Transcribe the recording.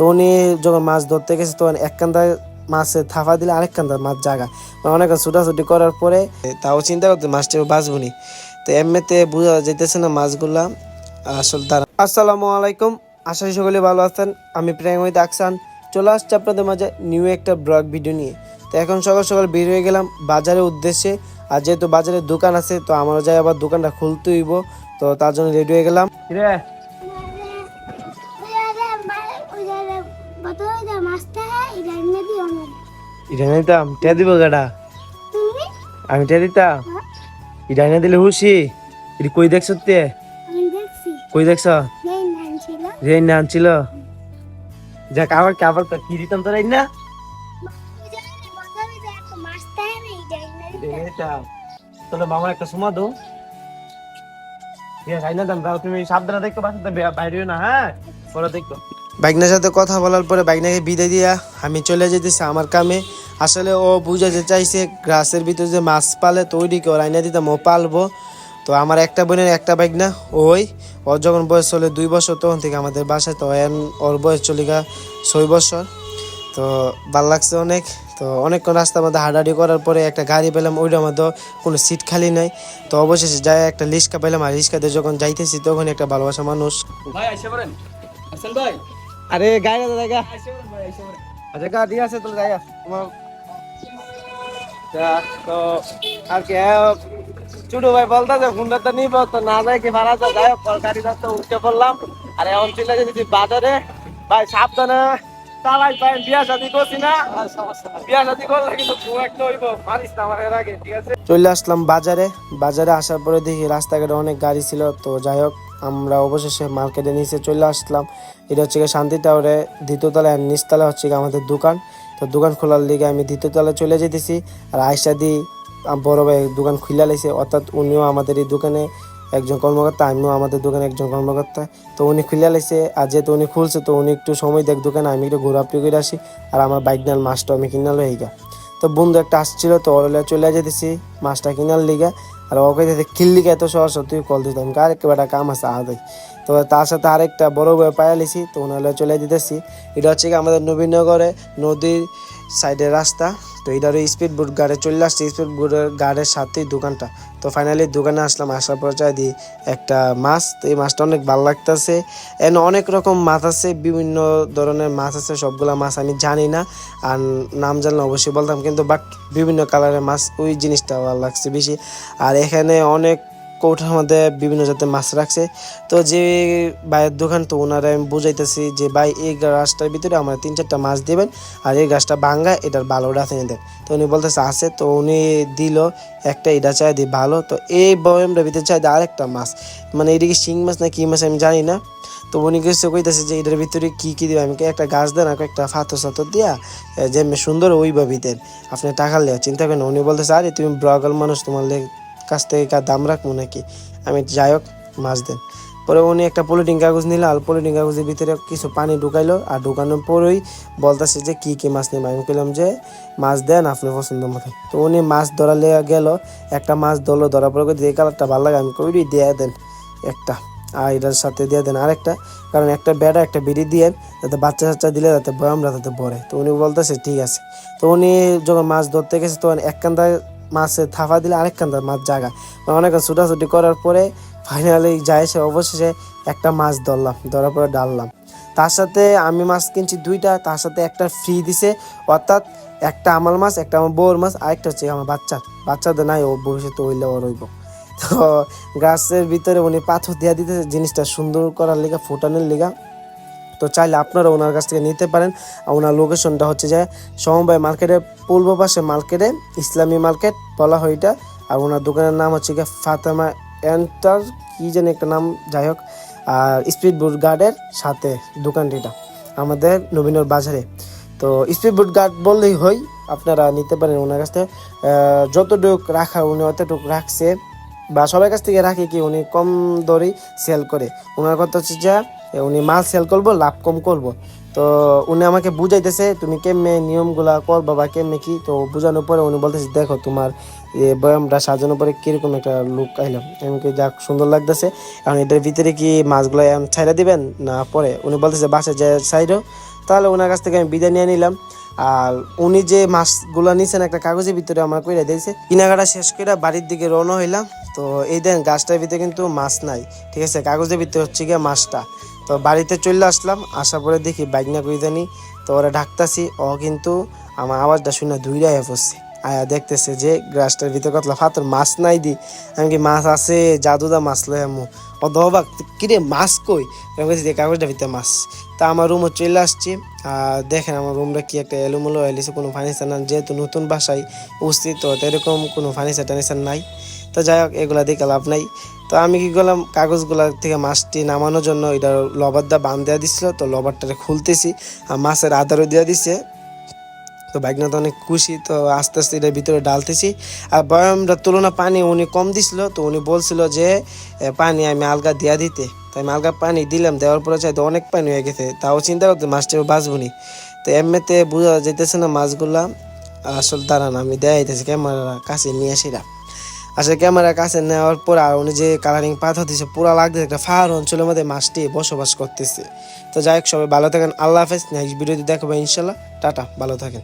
তো উনি যখন মাছ ধরতে গেছে, তখন এক কান্দায় মাছে থাফা দিলে আরেক কান্দার মাছ জাগা। অনেক ছুটাছুটি করার পরে তাও চিন্তা করতে মাছটা বাঁচবনি তো এমনিতে বোঝা যেতেছে না মাছগুলা আসল তারা। আসসালামু আলাইকুম, আশা করি সকলে ভালো আছেন। আমি প্রেমিত আকসান। চলে আসছি আপনাদের মাঝে নিউ একটা ব্লগ ভিডিও নিয়ে। তো এখন সকাল সকাল বের হয়ে গেলাম বাজারের উদ্দেশ্যে। আর যেহেতু বাজারে দোকান আছে, তো আমারও যাই আবার দোকানটা খুলতে হইব। তো তার জন্য রেডি হয়ে গেলাম। এটা নিতাম টে দিব গাডা। আমি টে দিতাম। এটা এনে দিলে হুসি এটা কই দেখছ তে? কই দেখছ? রে না আনছিল যাক আবার কি আবার কি দিতাম তোর না তোর মামার একটা সুমা দো। ঠিক আছে আইনা দাম দাও তুমি সাবধানে দেখো বাসাতে বাইরেও না হ্যাঁ? দেখো। বাইকনার সাথে কথা বলার পরে বাইকনাকে বিদায় দিয়া আমি চলে যেতেছি আমার কামে। আসলে ও বুঝাতে চাইছে গ্রাসের ভিতরে যে মাছ পালে তো ওইদিকে ওর আইনা দিতাম ও পালবো। তো আমার একটা বোনের একটা বাইক না ওই। ওর যখন বয়স চলে দুই বছর তখন থেকে আমাদের বাসায় তো ওর বয়স চলে গা ছয় বছর। তো ভালো লাগছে অনেক। তো অনেকক্ষণ রাস্তার মধ্যে হাঁটাহাঁটি করার পরে একটা গাড়ি পেলাম ওইটার মধ্যে কোনো সিট খালি নাই। তো অবশেষে যাই একটা রিক্সা পেলাম আর রিক্সাতে যখন যাইতেছি তখন একটা ভালোবাসা মানুষ। ভাই আইসে পড়েন। আসেন ভাই। আরে গাড়ি জায়গা। আইসে পড়েন ভাই আইসে পড়েন। আচ্ছা গাড়ি আছে তোর জায়গা তোমার তা, আর কি ভাই বলতা যে হুন্ডা তো নিব তো না যায় কি ভাড়া তো যাই হোক গাড়ি তো উঠে পড়লাম। আর এখন চলে যেতেছি বাজারে। ভাই সাবধানে। পাই বিয়া শাদি করছি না। বিয়া শাদি করলে কিন্তু খুব একটা হইব না আমার এর আগে ঠিক আছে? চলে আসলাম বাজারে। বাজারে আসার পরে দেখি রাস্তাঘাটে অনেক গাড়ি ছিল তো যাই হোক আমরা অবশেষে মার্কেটে নিচে চলে আসলাম। এটা হচ্ছে শান্তি টাওয়ারে দ্বিতীয় তলায় আর নিচতলা হচ্ছে আমাদের দোকান। তো দোকান খোলার লিগে আমি দ্বিতীয় তলায় চলে যেতেছি আর আয়সা দি বড় ভাই দোকান খুলে লাইছে, অর্থাৎ উনিও আমাদের এই দোকানে একজন কর্মকর্তা, আমিও আমাদের দোকানে একজন কর্মকর্তা। তো উনি খুলে লাইছে, আর যেহেতু উনি খুলছে, তো উনি একটু সময় দেখ দোকানে, আমি একটু ঘোরাফুরি করে আসি, আর আমার বাইক নাল মাছটা আমি কিনা লই গা তো বন্ধু একটা আসছিল, তো ওর লগে চলে যেতেছি মাছটা কিনার লিগা। আর ওকে যেতে কিল্লিকে এত সহজ তুই কল দিতাম, কার একটা কাম আছে আদাই তো তার সাথে আরেকটা বড় বই পায়া লিছি, তো ওনার চলে দিতেছি। এটা হচ্ছে কি আমাদের নবীনগরে নদীর সাইডের রাস্তা, তো এটার স্পিড বোট গাড়ে চলে আসছে স্পিড বোটের গাড়ের সাথেই দোকানটা। তো ফাইনালি দোকানে আসলাম, আসার পর চাই দিই একটা মাছ, তো এই মাছটা অনেক ভালো লাগতেছে। এন অনেক রকম মাছ আছে, বিভিন্ন ধরনের মাছ আছে, সবগুলা মাছ আমি জানি না, আর নাম জানলে অবশ্যই বলতাম, কিন্তু বাট বিভিন্ন কালারের মাছ, ওই জিনিসটা ভালো লাগছে বেশি। আর এখানে অনেক কৌঠার মধ্যে বিভিন্ন জাতের মাছ রাখছে। তো যে ভাইয়ের দোকান, তো ওনারা আমি বুঝাইতেছি যে, ভাই, এই গাছটার ভিতরে আমার তিন চারটা মাছ দিবেন আর এই গাছটা ভাঙ্গা, এটার ভালোটা থেকে দেন তো উনি বলতেছে, আছে। তো উনি দিল, একটা এটা চাই দিই ভালো। তো এই বয়মটার ভিতরে চাই আরেকটা মাছ। মানে এদিকে শিং মাছ না কী মাছ আমি জানি না। তো উনি কিছু কইতেছে যে, এটার ভিতরে কী কী দিবে? আমি একটা গাছ দেন আর একটা ফাতর সাতর দিয়া যে সুন্দর ওইভাবে দেন। আপনি টাকা লেয়া চিন্তা করেন উনি বলতেছে, আরে, তুমি ব্রগল মানুষ, তোমার কাছ থেকে দাম রাখব নাকি? আমি যাই হোক, মাছ দেন। পরে উনি একটা পলিটিং কাগজ নিল, আর পলিটিং কাগজের ভিতরে কিছু পানি ঢুকাইলো, আর ঢুকানোর পরেই বলতেছে যে, কি কি মাছ নেবে? আমি কইলাম যে, মাছ দেন আপনার পছন্দ মতো। তো উনি মাছ ধরালে গেল, একটা মাছ ধরলো, ধরার পরে এই কালারটা ভালো লাগে, আমি কই দিয়ে দেন একটা। আর এটার সাথে দিয়ে দেন আরেকটা, কারণ একটা বেড়া একটা বিড়ি দিয়ে যাতে বাচ্চা কাচ্চা দিলে যাতে বয়ামরা তাতে পড়ে। তো উনি বলতেছে, ঠিক আছে। তো উনি যখন মাছ ধরতে গেছে, তখন এক কান্দায় মাছে থাফা দিলে আরেকখান মাছ জাগা। অনেক ছুটাছুটি করার পরে ফাইনালি যায় সে অবশেষে একটা মাছ ধরলাম, ধরার পরে ডাললাম। তার সাথে আমি মাছ কিনছি দুইটা, তার সাথে একটা ফ্রি দিছে, অর্থাৎ একটা আমার মাছ, একটা আমার বউর মাছ আরেকটা হচ্ছে আমার বাচ্চা বাচ্চাদের নাই, ও ভবিষ্যতে ওইলে ও রইব। তো গাছের ভিতরে উনি পাথর দিয়া দিতে জিনিসটা সুন্দর করার লিগা, ফোটানোর লিগা। তো চাইলে আপনারা ওনার কাছ থেকে নিতে পারেন। আর ওনার লোকেশনটা হচ্ছে যে সমবায় মার্কেটের পূর্ব পাশে মার্কেটে ইসলামী মার্কেট বলা হয় এটা, আর ওনার দোকানের নাম হচ্ছে গিয়ে ফাতেমা এন্টার, কি যেন একটা নাম, যাই হোক, আর স্পিড বুট গার্ডের সাথে দোকানটিটা আমাদের নবীনর বাজারে। তো স্পিড বুট গার্ড বললেই হয়, আপনারা নিতে পারেন ওনার কাছ থেকে যতটুক রাখা উনি অতটুক রাখছে, বা সবার কাছ থেকে রাখে কি উনি কম দরেই সেল করে। ওনার কথা হচ্ছে যে উনি মাল সেল করব, লাভ কম করব। তো উনি আমাকে বুঝাইতেছে, তুমি কেমনে নিয়মগুলা করবা বা কেমনে কি? তো বোঝানোর পরে উনি বলতেছে, দেখো তোমার বয়ামটা সাজানোর পরে কীরকম একটা লুক আইলাম। এমনকি যাক সুন্দর লাগতেছে। এখন এটার ভিতরে কি মাছগুলো এখন ছাইড়া দিবেন? না, পরে। উনি বলতেছে বাসে যে সাইডও তাহলে ওনার কাছ থেকে আমি বিদায় নিয়ে নিলাম। আর উনি যে মাছগুলো নিছেন একটা কাগজের ভিতরে আমার কইরা দিয়েছে। কিনাকাটা শেষ করে বাড়ির দিকে রওনা হইলাম। তো এই দেন, গাছটার ভিতরে কিন্তু মাছ নাই, ঠিক আছে? কাগজের ভিতরে হচ্ছে গিয়ে মাছটা। তো বাড়িতে চলে আসলাম, আসার পরে দেখি বাইক না কই জানি, তো ওরা ডাকতাছি, ও কিন্তু আমার আওয়াজটা শুনে হয়ে পড়ছে। আয়া দেখতেছে যে গ্রাসটার ভিতরে কতলা ফাতর মাছ নাই দি। আমি কি মাছ আছে, জাদুদা মাছ লয় আমু ও দবাক কিরে, মাছ কই? আমি বলছি যে কাগজটার ভিতরে মাছ। তা আমার রুমে চলে আসছি, আর দেখেন আমার রুমটা কি একটা এলোমেলো হয়ে কোনো ফার্নিচার না যেহেতু নতুন বাসায় উপস্থিত, তো এরকম কোনো ফার্নিচার টার্নিচার নাই। তো যাই হোক, এগুলা দেখে লাভ নাই। তো আমি কি করলাম, কাগজগুলা থেকে মাছটি নামানোর জন্য এটা লবার দা বান দেওয়া দিছিল, তো লবারটারে খুলতেছি আর মাছের আদারও দেওয়া দিছে। তো বাইকনা তো অনেক খুশি, তো আস্তে আস্তে এটার ভিতরে ডালতেছি। আর বয়ামটার তুলনা পানি উনি কম দিছিল, তো উনি বলছিল যে পানি আমি আলগা দিয়া দিতে। তো আমি আলগা পানি দিলাম, দেওয়ার পরে চাই তো অনেক পানি হয়ে গেছে, তাও চিন্তা করতে মাছটা বাঁচবো নি। তো এমনিতে বোঝা যেতেছে না মাছগুলা, আসল দাঁড়ান, আমি দেয়া দেখাইতেছি ক্যামেরা কাছে, নিয়ে আসিরা আসলে ক্যামেরা কাছে নেওয়ার পর আর উনি যে কালারিং পাথর দিয়েছে পুরা লাগতেছে একটা ফাহার অঞ্চলের মধ্যে মাছটি বসবাস করতেছে। তো যাই হোক, সবাই ভালো থাকেন, আল্লাহ হাফেজ। নেক্সট ভিডিওতে দেখাবো ইনশাল্লাহ। টাটা, ভালো থাকেন।